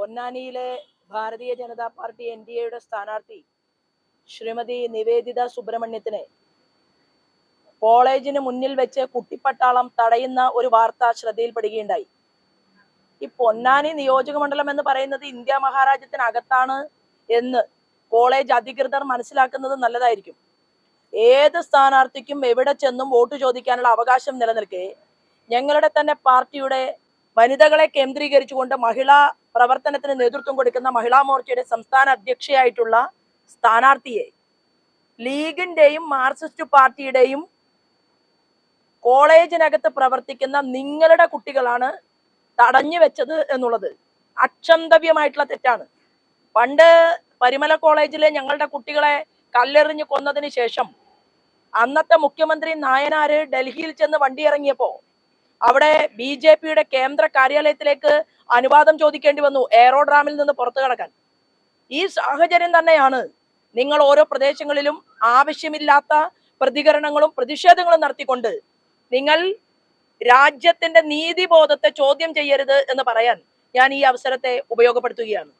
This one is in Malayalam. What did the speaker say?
പൊന്നാനിയിലെ Bharatiya Janata party N D എയുടെ സ്ഥാനാർത്ഥി ശ്രീമതി നിവേദിത സുബ്രഹ്മണ്യത്തിനെ കോളേജിന് മുന്നിൽ വെച്ച് കുട്ടിപ്പട്ടാളം തടയുന്ന ഒരു വാർത്ത ശ്രദ്ധയിൽപ്പെടുകയുണ്ടായി. ഈ പൊന്നാനി നിയോജക മണ്ഡലം എന്ന് പറയുന്നത് ഇന്ത്യ മഹാരാജ്യത്തിനകത്താണ് എന്ന് കോളേജ് അധികൃതർ മനസ്സിലാക്കുന്നത് നല്ലതായിരിക്കും. ഏത് സ്ഥാനാർത്ഥിക്കും എവിടെ ചെന്നും വോട്ട് ചോദിക്കാനുള്ള അവകാശം നിലനിൽക്കെ ഞങ്ങളുടെ തന്നെ പാർട്ടിയുടെ വനിതകളെ കേന്ദ്രീകരിച്ചുകൊണ്ട് മഹിളാ പ്രവർത്തനത്തിന് നേതൃത്വം കൊടുക്കുന്ന മഹിളാ മോർച്ചയുടെ സംസ്ഥാന അധ്യക്ഷയായിട്ടുള്ള സ്ഥാനാർത്ഥിയെ ലീഗിന്റെയും മാർക്സിസ്റ്റ് പാർട്ടിയുടെയും കോളേജിനകത്ത് പ്രവർത്തിക്കുന്ന നിങ്ങളുടെ കുട്ടികളാണ് തടഞ്ഞു വെച്ചത് എന്നുള്ളത് അക്ഷന്തവ്യമായിട്ടുള്ള തെറ്റാണ്. പണ്ട് പരിമല കോളേജിലെ ഞങ്ങളുടെ കുട്ടികളെ കല്ലെറിഞ്ഞു കൊന്നതിന് ശേഷം അന്നത്തെ മുഖ്യമന്ത്രി നായനാര് ഡൽഹിയിൽ ചെന്ന് വണ്ടി ഇറങ്ങിയപ്പോ അവിടെ ബി ജെ പിയുടെ കേന്ദ്ര കാര്യാലയത്തിലേക്ക് അനുവാദം ചോദിക്കേണ്ടി വന്നു എയറോഡ്രാമിൽ നിന്ന് പുറത്തു കടക്കാൻ. ഈ സാഹചര്യം തന്നെയാണ് നിങ്ങൾ ഓരോ പ്രദേശങ്ങളിലും ആവശ്യമില്ലാത്ത പ്രതികരണങ്ങളും പ്രതിഷേധങ്ങളും നടത്തിക്കൊണ്ട് നിങ്ങൾ രാജ്യത്തിന്റെ നീതിബോധത്തെ ചോദ്യം ചെയ്യരുത് എന്ന് പറയാൻ ഞാൻ ഈ അവസരത്തെ ഉപയോഗപ്പെടുത്തുകയാണ്.